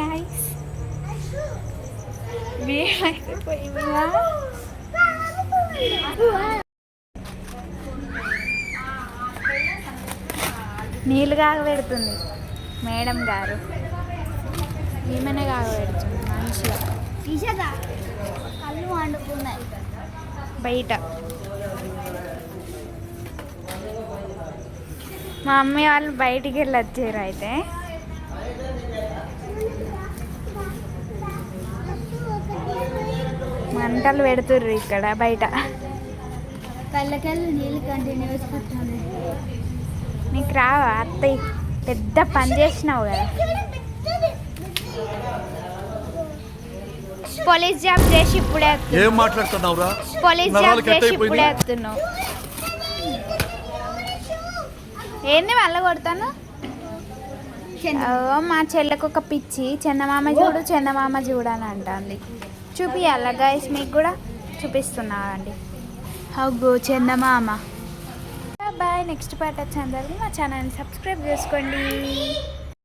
Guys మేమైపోయిందా నీళ్ళు కాగబెడుతుంది. Madam గారు. ఈమెనే కాగబెడుతుంది. మంచిగా. తీసేదా? కళ్ళు వండుకున్నాయి. బయట. మా మమ్మీ వాళ్ళు బయటికి వెళ్ళి వచ్చారు అయితే. మంటలు పెడుతుర్రు ఇక్కడ బయట. నీకు రావా అత్తయ్య? పెద్ద పని చేసినావు కదా. పోలీస్ జాబ్ చేసి ఇప్పుడే. ఏం మాట్లాడుతున్నావురా? పోలీస్ జాబ్ చేసి. ఇప్పుడే వస్తున్నావు ఏంది మళ్ళీ కొడతాను? ఓ, మా చెల్లెకు ఒక పిచ్చి. చందమామ చూడు చందమామ చూడు అని అంటుంది. చూపియాల గైస్ మీకు కూడా చూపిస్తున్నా అండి. అగ్గో చందమామ? బాయ్ నెక్స్ట్ పార్ట్ వచ్చేందరికి మా ఛానల్ని సబ్స్క్రైబ్ చేసుకోండి.